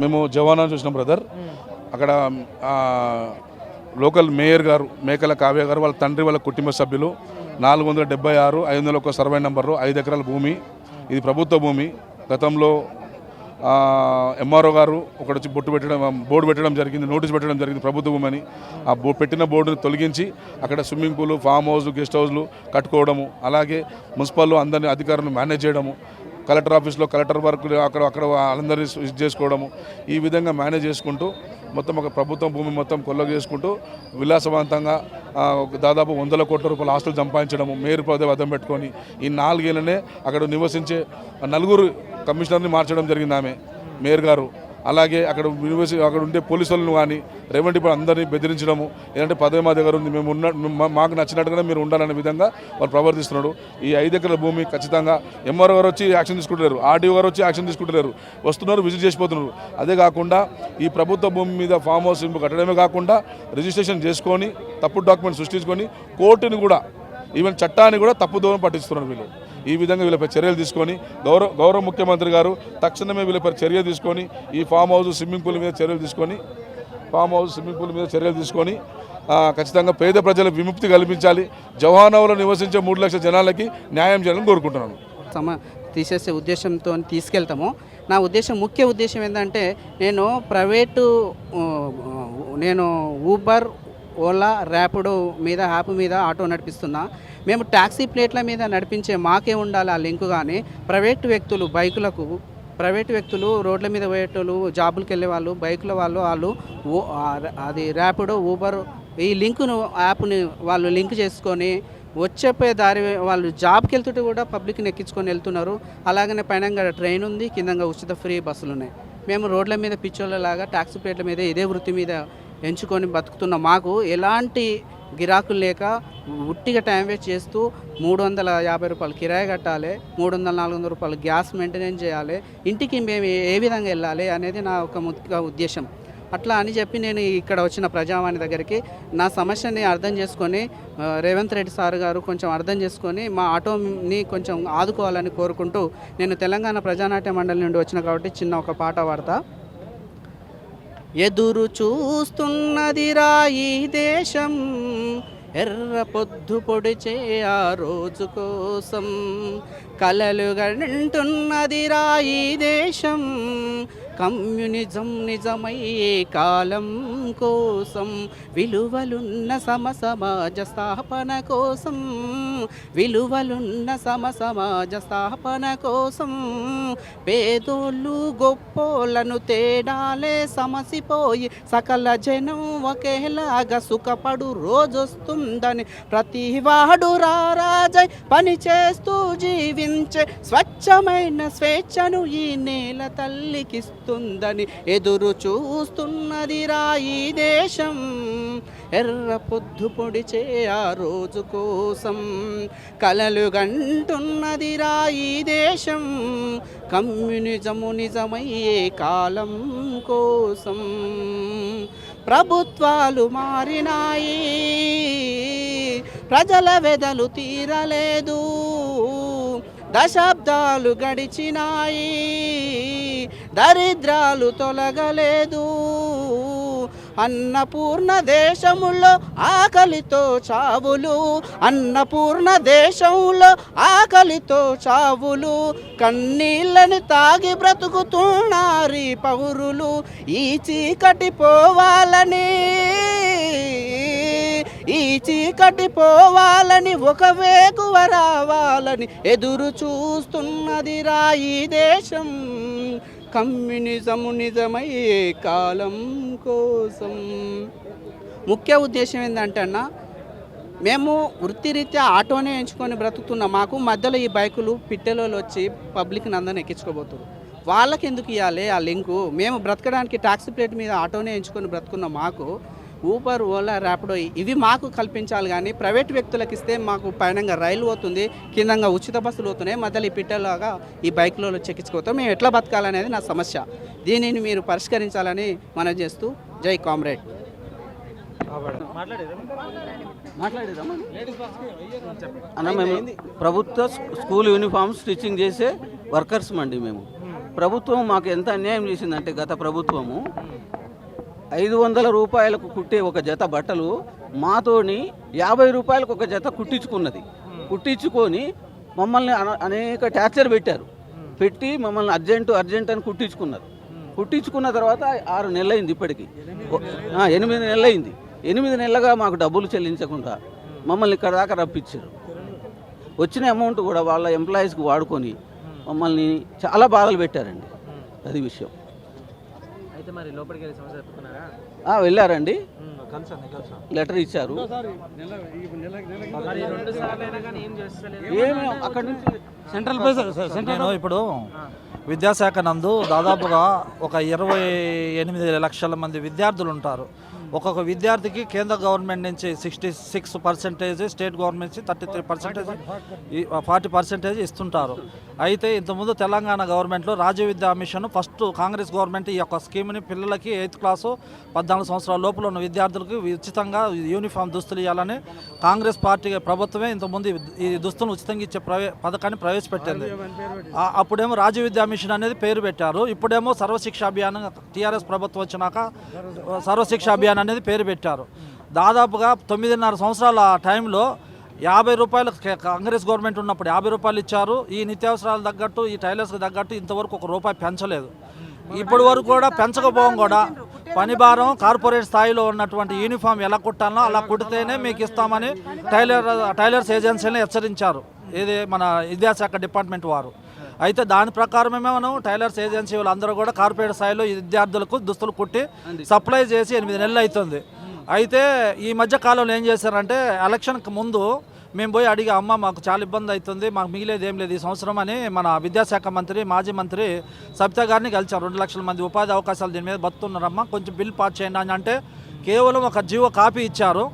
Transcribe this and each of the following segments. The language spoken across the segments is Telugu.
మేము జవానా చూసినాం బ్రదర్ అక్కడ లోకల్ మేయర్ గారు మేకల కావ్య గారు వాళ్ళ తండ్రి వాళ్ళ కుటుంబ సభ్యులు నాలుగు వందల డెబ్బై ఆరు ఐదు వందల ఒక సర్వే నెంబరు ఐదు ఎకరాల భూమి. ఇది ప్రభుత్వ భూమి. గతంలో ఎంఆర్ఓ గారు ఒకటి వచ్చి బొట్టు పెట్టడం బోర్డు పెట్టడం జరిగింది నోటీస్ పెట్టడం జరిగింది ప్రభుత్వ భూమి అని. ఆ బో పెట్టిన బోర్డుని తొలగించి అక్కడ swimming pool farm house guest హౌస్లు కట్టుకోవడము అలాగే మున్సిపల్లో అందరిని అధికారులను మేనేజ్ చేయడము కలెక్టర్ ఆఫీస్లో కలెక్టర్ వర్క్ అక్కడ అక్కడ వాళ్ళందరినీ ఇది చేసుకోవడము ఈ విధంగా మేనేజ్ చేసుకుంటూ మొత్తం ఒక ప్రభుత్వం భూమి మొత్తం కొల్లగ చేసుకుంటూ విలాసవంతంగా ఒక దాదాపు వందల కోట్ల రూపాయల ఆస్తులు సంపాదించడము మేరు పదవి అర్థం పెట్టుకొని ఈ నాలుగేళ్ళనే అక్కడ నివసించే నలుగురు కమిషనర్ని మార్చడం జరిగింది ఆమె మేయర్ గారు. అలాగే అక్కడ యూనివర్సిటీ అక్కడ ఉండే పోలీసు కానీ రేవంటి ఇప్పుడు అందరినీ బెదిరించడము ఏంటంటే పదవి మా దగ్గర ఉంది మేము ఉన్న మా- మాకు నచ్చినట్టుగానే మీరు ఉండాలనే విధంగా వాళ్ళు ప్రవర్తిస్తున్నాడు. ఈ ఐదు ఎకరాల భూమి ఖచ్చితంగా ఎంఆర్ఓ గారు వచ్చి యాక్షన్ తీసుకుంటలేరు ఆర్డీఓ గారు వచ్చి యాక్షన్ తీసుకుంటలేరు వస్తున్నారు విజిట్ చేసిపోతున్నారు. అదే కాకుండా ఈ ప్రభుత్వ భూమి మీద ఫామ్ హౌస్ కట్టడమే కాకుండా రిజిస్ట్రేషన్ చేసుకొని తప్పుడు డాక్యుమెంట్ సృష్టించుకొని కోర్టుని కూడా ఈవెన్ చట్టాన్ని కూడా తప్పు దూరం పట్టిస్తున్నారు వీళ్ళు. ఈ విధంగా వీళ్ళపై చర్యలు తీసుకొని గౌరవ గౌరవ ముఖ్యమంత్రి గారు తక్షణమే వీళ్ళపై చర్య తీసుకొని ఈ ఫామ్ హౌస్ స్విమ్మింగ్ పూల్ మీద చర్యలు తీసుకొని ఫామ్ హౌస్ స్విమ్మింగ్ పూల్ మీద చర్యలు తీసుకొని ఖచ్చితంగా పేద ప్రజలకు విముక్తి కల్పించాలి. జవాహర్నగర్లో నివసించే మూడు లక్షల జనాలకి న్యాయం చేయాలని కోరుకుంటున్నాను. సమ తీసేసే ఉద్దేశంతో తీసుకెళ్తాము. నా ఉద్దేశం ముఖ్య ఉద్దేశం ఏంటంటే నేను ప్రైవేటు నేను ఊబర్ ఓలా ర్యాపిడో మీద యాప్ మీద ఆటో నడిపిస్తున్నా. మేము ట్యాక్సీ ప్లేట్ల మీద నడిపించే మాకే ఉండాలి ఆ లింక్ కానీ ప్రైవేటు వ్యక్తులు బైకులకు ప్రైవేటు వ్యక్తులు రోడ్ల మీద పోయేటోళ్ళు జాబులకు వెళ్ళే వాళ్ళు బైకుల వాళ్ళు వాళ్ళు అది ర్యాపిడో ఊబర్ ఈ లింకును యాప్ని వాళ్ళు లింక్ చేసుకొని వచ్చేపోయే దారి వాళ్ళు జాబ్కి వెళ్తుంటే కూడా పబ్లిక్ని ఎక్కించుకొని వెళ్తున్నారు. అలాగనే పైన ట్రైన్ ఉంది కిందంగా ఉచిత ఫ్రీ బస్సులు ఉన్నాయి. మేము రోడ్ల మీద పిచ్చోళ్ళలాగా ట్యాక్సీ ప్లేట్ల మీద ఇదే వృత్తి మీద ఎంచుకొని బతుకుతున్న. మాకు ఎలాంటి గిరాకులు లేక ఉట్టిగా టైం వేస్ట్ చేస్తూ మూడు వందల యాభై రూపాయలు కిరాయి కట్టాలి మూడు వందల నాలుగు వందల రూపాయలు గ్యాస్ మెయింటెనెన్స్ చేయాలి ఇంటికి మేము ఏ- విధంగా వెళ్ళాలి అనేది నా ఒక ముఖ్య ఉద్దేశం. అట్లా అని చెప్పి నేను ఇక్కడ వచ్చిన ప్రజావాణి దగ్గరికి నా సమస్యని అర్థం చేసుకొని రేవంత్ రెడ్డి సార్ గారు కొంచెం అర్థం చేసుకొని మా ఆటోని కొంచెం ఆదుకోవాలని కోరుకుంటూ నేను తెలంగాణ ప్రజానాట్య మండలి నుండి వచ్చిన కాబట్టి చిన్న ఒక పాట పాడతా. ఎదురు చూస్తున్నదిరా ఈ దేశం ఎర్ర పొద్దు పొడిచే ఆ రోజు కోసం కలలు గంటున్నదిరా ఈ దేశం కమ్యూనిజం నిజమయ్యే కాలం కోసం విలువలున్న సమ సమాజ స్థాపన కోసం విలువలున్న సమ సమాజ స్థాపన కోసం పేదోళ్ళు గొప్పోళ్ళను తేడాలే సమసిపోయి సకల జనం ఒకేలాగా సుఖపడు రోజొస్తుందని ప్రతి వాడు రారాజై పని చేస్తూ జీవించే స్వచ్ఛమైన స్వేచ్ఛను ఈ నేల వస్తుందని ఎదురు చూస్తున్నది రాయి ఈ దేశం. ఎర్ర పొద్దు పొడిచే ఆ రోజు కోసం కలలు గంటున్నది రాయి ఈ దేశం. కమ్యూనిజము నిజమయ్యే కాలం కోసం ప్రభుత్వాలు మారినాయి. ప్రజల వెదలు తీరలేదు. దశాబ్దాలు గడిచినాయి. దరిద్రాలు తొలగలేదు. అన్నపూర్ణ దేశములో ఆకలితో చావులు. అన్నపూర్ణ దేశంలో ఆకలితో చావులు. కన్నీళ్ళని తాగి బ్రతుకుతున్నారీ పౌరులు. ఈ చీకటి పోవాలని చీకటి పోవాలని ఒక వేకువ రావాలని ఎదురు చూస్తున్నది రా ఈ దేశం. కమ్యూనిజము నిజమయ్యే కాలం కోసం. ముఖ్య ఉద్దేశం ఏంటంటే అన్న మేము వృత్తిరీత్యా ఆటోనే ఎంచుకొని బ్రతుకుతున్న. మాకు మధ్యలో ఈ బైకులు పిట్టెలలో వచ్చి పబ్లిక్ని అందరిని ఎక్కించుకోబోతున్నారు వాళ్ళకి ఎందుకు ఇవ్వాలి ఆ లింకు? మేము బ్రతకడానికి ట్యాక్సీ ప్లేట్ మీద ఆటోనే ఎంచుకొని బ్రతుకున్న మాకు. ఊబర్ ఓలా ర్యాపిడో ఇవి మాకు కల్పించాలి కానీ ప్రైవేట్ వ్యక్తులకు ఇస్తే మాకు పైనంగా రైలు పోతుంది కిందంగా ఉచిత బస్సులు పోతున్నాయి. మధ్యలో ఈ పిట్టలాగా ఈ బైక్లలో చెక్కించుకోతాం మేము ఎట్లా బతకాలనేది నా సమస్య. దీనిని మీరు పరిష్కరించాలని మనం చేస్తూ జై కామ్రేడ్. అన్న మేము ప్రభుత్వ స్కూ- స్కూల్ యూనిఫామ్ స్టిచ్చింగ్ చేసే వర్కర్స్ అండి మేము. ప్రభుత్వం మాకు ఎంత అన్యాయం చేసిందంటే గత ప్రభుత్వము ఐదు వందల రూపాయలకు కుట్టే ఒక జత బట్టలు మాతోని యాభై రూపాయలకు ఒక జత కుట్టించుకున్నది. కుట్టించుకొని మమ్మల్ని అన- అనేక టార్చర్ పెట్టారు. పెట్టి మమ్మల్ని అర్జెంటు అర్జెంట్ అని కుట్టించుకున్నారు. కుట్టించుకున్న తర్వాత ఆరు నెలలైంది ఇప్పటికి. ఎనిమిది నెలలైంది. ఎనిమిది నెలలుగా మాకు డబ్బులు చెల్లించకుండా మమ్మల్ని ఇక్కడ దాకా రప్పించారు. వచ్చిన అమౌంట్ కూడా వాళ్ళ ఎంప్లాయీస్కి వాడుకొని మమ్మల్ని చాలా బాధలు పెట్టారండి. అది విషయం. అయితే మరి లోపలికి వెళ్ళి సమస్య వెళ్ళారండి. లెటర్ ఇచ్చారు. ఏమి అక్కడి నుంచి సెంట్రల్ నేను ఇప్పుడు విద్యాశాఖ నందు దాదాపుగా ఒక ఇరవై ఎనిమిది లక్షల మంది విద్యార్థులు ఉంటారు. ఒక్కొక్క విద్యార్థికి కేంద్ర గవర్నమెంట్ నుంచి sixty six percentage state government నుంచి thirty three percentage forty percentage ఇస్తుంటారు. అయితే ఇంతకుముందు తెలంగాణ గవర్నమెంట్లో రాజ్య విద్యా మిషన్ ఫస్ట్ కాంగ్రెస్ గవర్నమెంట్ ఈ యొక్క స్కీమ్ని పిల్లలకి ఎయిత్ క్లాసు పద్నాలుగు సంవత్సరాల లోపల ఉన్న విద్యార్థులకు ఉచితంగా యూనిఫామ్ దుస్తులు ఇవ్వాలని కాంగ్రెస్ పార్టీ ప్రభుత్వమే ఇంతకుముందు ఈ- దుస్తులను ఉచితంగా ఇచ్చే ప్రవే పథకాన్ని ప్రవేశపెట్టింది. అప్పుడేమో రాజ్య విద్యా మిషన్ అనేది పేరు పెట్టారు. ఇప్పుడేమో సర్వశిక్ష అభియాన్ టీఆర్ఎస్ ప్రభుత్వం వచ్చినాక సర్వశిక్ష అభియాన్ అనేది పేరు పెట్టారు. దాదాపుగా తొమ్మిదిన్నర సంవత్సరాల టైంలో యాభై రూపాయలు కాంగ్రెస్ గవర్నమెంట్ ఉన్నప్పుడు యాభై రూపాయలు ఇచ్చారు. ఈ నిత్యావసరాలు తగ్గట్టు ఈ టైలర్స్కి తగ్గట్టు ఇంతవరకు ఒక రూపాయి పెంచలేదు. ఇప్పటి వరకు కూడా పెంచకపోవడం కూడా పని భారం కార్పొరేట్ స్థాయిలో ఉన్నటువంటి యూనిఫామ్ ఎలా కుట్టాలో అలా కుడితేనే మీకు ఇస్తామని టైలర్ టైలర్స్ ఏజెన్సీని హెచ్చరించారు. ఇది మన విద్యాశాఖ డిపార్ట్మెంట్ వారు. అయితే దాని ప్రకారమే మనం టైలర్స్ ఏజెన్సీ వాళ్ళందరూ కూడా కార్పొరేట్ స్థాయిలో విద్యార్థులకు దుస్తులు కుట్టి సప్లై చేసి ఎనిమిది నెలలు అవుతుంది. అయితే ఈ మధ్య కాలంలో ఏం చేశారంటే ఎలక్షన్కి ముందు మేము పోయి అడిగి అమ్మ మాకు చాలా ఇబ్బంది అవుతుంది మాకు మిగిలేదు ఏం లేదు ఈ సంవత్సరం అని మన విద్యాశాఖ మంత్రి మాజీ మంత్రి సబితా గారిని కలిచారు రెండు లక్షల మంది ఉపాధి అవకాశాలు దీని మీద బతున్నారమ్మా కొంచెం బిల్ పాస్ చేయండి అని అంటే కేవలం ఒక జీవో కాపీ ఇచ్చారు.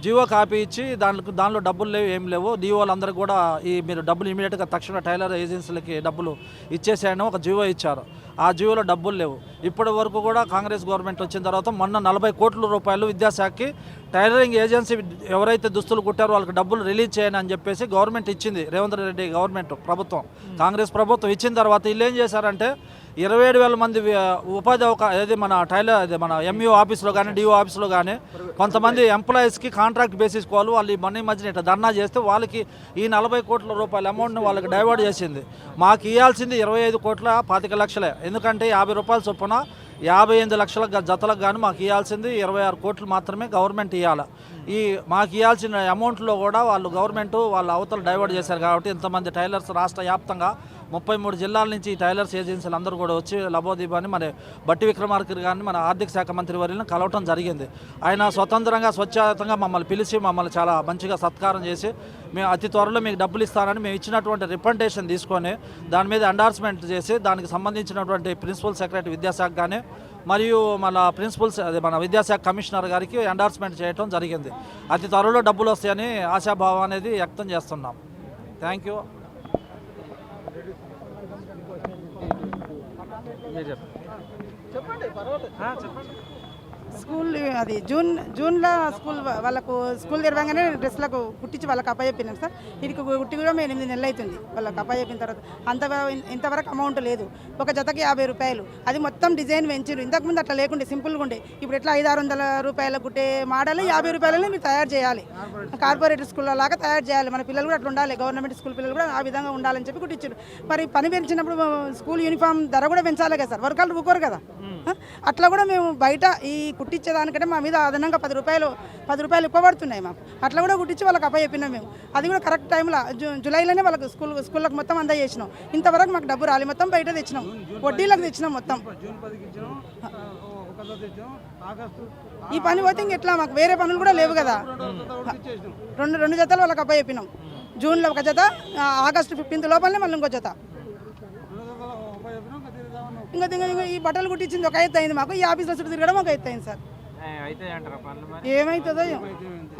జియో కాపీ ఇచ్చి దాంట్లో దానిలో డబ్బులు లేవు ఏం లేవు. డిఓలు అందరూ కూడా ఈ మీరు డబ్బులు ఇమీడియట్గా తక్షణ టైలర్ ఏజెన్సీలకి డబ్బులు ఇచ్చేసాయని ఒక జియో ఇచ్చారు. ఆ జియోలో డబ్బులు లేవు. ఇప్పటి వరకు కూడా కాంగ్రెస్ గవర్నమెంట్ వచ్చిన తర్వాత మొన్న నలభై కోట్ల రూపాయలు విద్యాశాఖకి టైలరింగ్ ఏజెన్సీ ఎవరైతే దుస్తులు కుట్టారో వాళ్ళకి డబ్బులు రిలీజ్ చేయని అని చెప్పేసి గవర్నమెంట్ ఇచ్చింది. రేవంత్ రెడ్డి గవర్నమెంట్ ప్రభుత్వం. కాంగ్రెస్ ప్రభుత్వం ఇచ్చిన తర్వాత వీళ్ళు ఏం చేశారంటే ఇరవై ఏడు వేల మంది ఉపాధి అవకా ఏది మన టైలర్ అది మన ఎంఈఓ ఆఫీస్లో కానీ డిఓ ఆఫీస్లో కానీ కొంతమంది ఎంప్లాయీస్కి కాంట్రాక్ట్ బేసిస్ వాళ్ళు వాళ్ళు ఈ మనీ మధ్యన ఇట్లా ధర్నా చేస్తే వాళ్ళకి ఈ నలభై కోట్ల రూపాయల అమౌంట్ని వాళ్ళకి డైవర్ట్ చేసింది. మాకు ఇవ్వాల్సింది ఇరవై ఐదు కోట్ల పాతిక లక్షలే. ఎందుకంటే యాభై రూపాయల చొప్పున యాభై ఎనిమిది లక్షల జతలకు కానీ మాకు ఇవ్వాల్సింది ఇరవై ఆరు కోట్లు మాత్రమే గవర్నమెంట్ ఇవ్వాలి ఈ మాకు ఇవ్వాల్సిన అమౌంట్లో కూడా వాళ్ళు గవర్నమెంట్ వాళ్ళ అవతలు డైవర్ట్ చేశారు కాబట్టి ఇంతమంది టైలర్స్ రాష్ట్ర వ్యాప్తంగా ముప్పై మూడు జిల్లాల నుంచి ఈ టైలర్స్ ఏజెన్సీలు అందరూ కూడా వచ్చి లబోదీపాన్ని మన బట్టి విక్రమార్కర్ గారిని మన ఆర్థిక శాఖ మంత్రి వర్యులను కలవటం జరిగింది. ఆయన స్వతంత్రంగా స్వచ్ఛతంగా మమ్మల్ని పిలిచి మమ్మల్ని చాలా మంచిగా సత్కారం చేసి మేము అతి త్వరలో మీకు డబ్బులు ఇస్తానని మేము ఇచ్చినటువంటి రిప్రజెంటేషన్ తీసుకొని దాని మీద ఎండార్స్మెంట్ చేసి దానికి సంబంధించినటువంటి ప్రిన్సిపల్ సెక్రటరీ విద్యాశాఖ కానీ మరియు మన ప్రిన్సిపల్స్ అదే మన విద్యాశాఖ కమిషనర్ గారికి ఎండార్స్మెంట్ చేయడం జరిగింది. అతి త్వరలో డబ్బులు వస్తాయని ఆశాభావం అనేది వ్యక్తం చేస్తున్నాం. థ్యాంక్ యూ చెప్పండి. స్కూల్ అది జూన్ జూన్లో స్కూల్ వాళ్ళకు స్కూల్ తెరవగానే డ్రెస్లకు కుట్టించి వాళ్ళకి అప్పచెప్పినాం సార్. వీటికి కుట్టి కూడా మేము ఎనిమిది నెలలు అవుతుంది వాళ్ళకి అప్పచెప్పిన తర్వాత. అంత ఇంతవరకు అమౌంట్ లేదు. ఒక జతకి యాభై రూపాయలు. అది మొత్తం డిజైన్ పెంచారు ఇంతకుముందు అట్లా లేకుండే సింపుల్గా ఉండే. ఇప్పుడు ఎట్లా ఐదు ఆరు వందల రూపాయల కుట్టే మోడల్ యాభై రూపాయలని మీరు తయారు చేయాలి. కార్పొరేట్ స్కూల్లో లాగా తయారు చేయాలి. మన పిల్లలు కూడా అట్లా ఉండాలి. గవర్నమెంట్ స్కూల్ పిల్లలు కూడా ఆ విధంగా ఉండాలని చెప్పి కుట్టించారు మరి పని పెంచినప్పుడు స్కూల్ యూనిఫామ్ ధర కూడా పెంచాలి కదా సార్. వర్కాలు ఊకోరు కదా. అట్లా కూడా మేము బయట ఈ కుట్టించేదానికంటే మా మీద అదనంగా పది రూపాయలు పది రూపాయలు ఎక్కువ పడుతున్నాయి మాకు. అట్లా కూడా కుట్టించి వాళ్ళకి అప్ప చెప్పినాం మేము. అది కూడా కరెక్ట్ టైంలో జూలైలోనే వాళ్ళకి స్కూల్ స్కూళ్ళకి మొత్తం అందజేసినాం. ఇంతవరకు మాకు డబ్బు రాలి. మొత్తం బయట తెచ్చినాం. వడ్డీలకు తెచ్చినాం మొత్తం. ఈ పని పోతే ఇంకెట్లా మాకు వేరే పనులు కూడా లేవు కదా. రెండు రెండు జతలు వాళ్ళకి అప్ప చెప్పినాం. జూన్లో ఒక జత ఆగస్టు ఫిఫ్టీన్త్ లోపలనే మళ్ళీ ఇంకో జత. ఇంకా ఇంకా- ఇంకా ఈ బట్టలు కుట్టించింది ఒక ఎత్తు అయింది మాకు. ఈ ఆఫీస్లో చుట్టూ తిరగడం ఒక ఎత్తు అయింది సార్. ఏ, అయితే అంటారా పనులు మరి? ఏమవుతుందో ఏమో.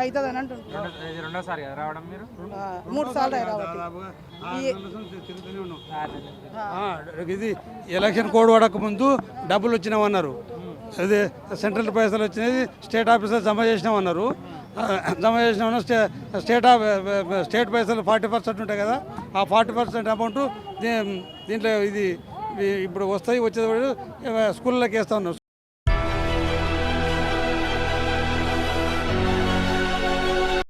అవుతుంది అని అంటుంటారు రెండో- ఇది రెండోసారి కదా రావడం మీరు? ఆ, మూడు సార్లు ఇది ఎలక్షన్ కోడ్ పడక ముందు డబ్బులు వచ్చినామన్నారు. అది సెంట్రల్ పైసలు వచ్చినాయి స్టేట్ ఆఫీసర్ జమ చేసినామన్నారు. జమ చేసినామన్నా స్టే స్టేట్ ఆఫ్ స్టేట్ పైసలు ఫార్టీ పర్సెంట్ ఉంటాయి కదా ఆ ఫార్టీ పర్సెంట్ అమౌంట్ దీంట్లో ఇది ఇప్పుడు వస్తాయి వచ్చేటప్పుడు స్కూళ్ళకి వేస్తా ఉన్నాం